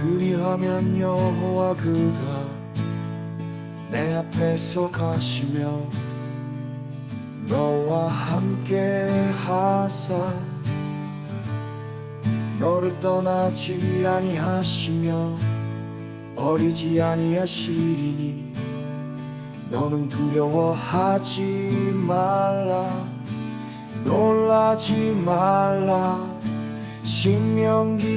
그리하면 여호와 그가 내 앞에서 가시며 너와 함께 하사 너를 떠나지 아니하시며 버리지 아니하시리니 너는 두려워하지 말라 놀라지 말라. 신명기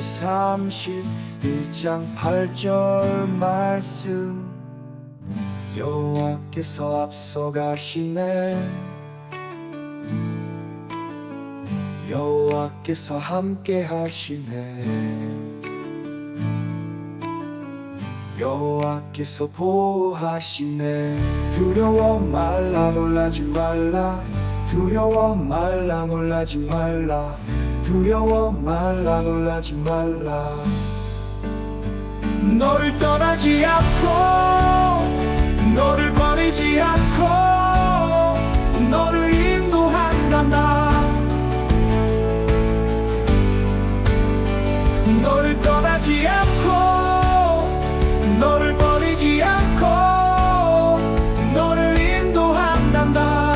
31장 8절 말씀. 여호와께서 앞서가시네. 여호와께서 함께 하시네. 여호와께서 보호하시네. 두려워 말라 놀라지 말라. 두려워 말라 놀라지 말라. 두려워 말라 놀라지 말라 너를 떠나지 않고 너를 버리지 않고 너를 인도한다. 나 너를 떠나지 않고 너를 버리지 않고 너를 인도한단다.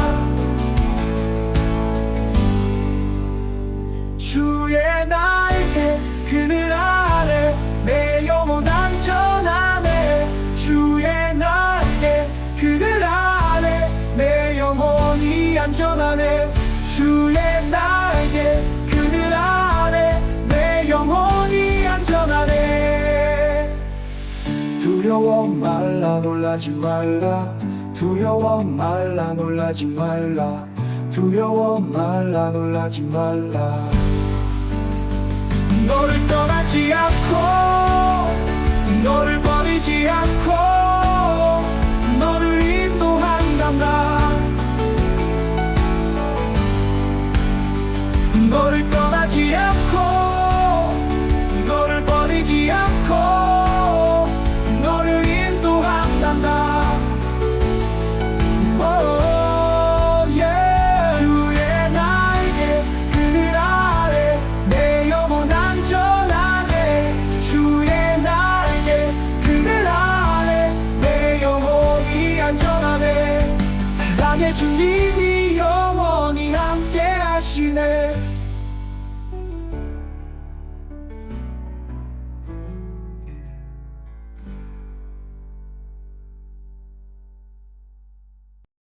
주의 날개 그늘 아 안전하네 주의 날개 그늘 아래 내 영혼이 안전하네. 두려워 말라 놀라지 말라. 두려워 말라 놀라지 말라. 두려워 말라 놀라지 말라. 너를 떠나지 않고 너를 버리지 않고 너를 떠나지 않고 너를 버리지 않고 너를 인도한단다. Oh, 주의 나에게 그늘 아래 내 영혼 안전 안에 주의 나에게 그늘 아래 내 영혼이 안전 안에 사랑의 주님이 영원히 함께 하시네.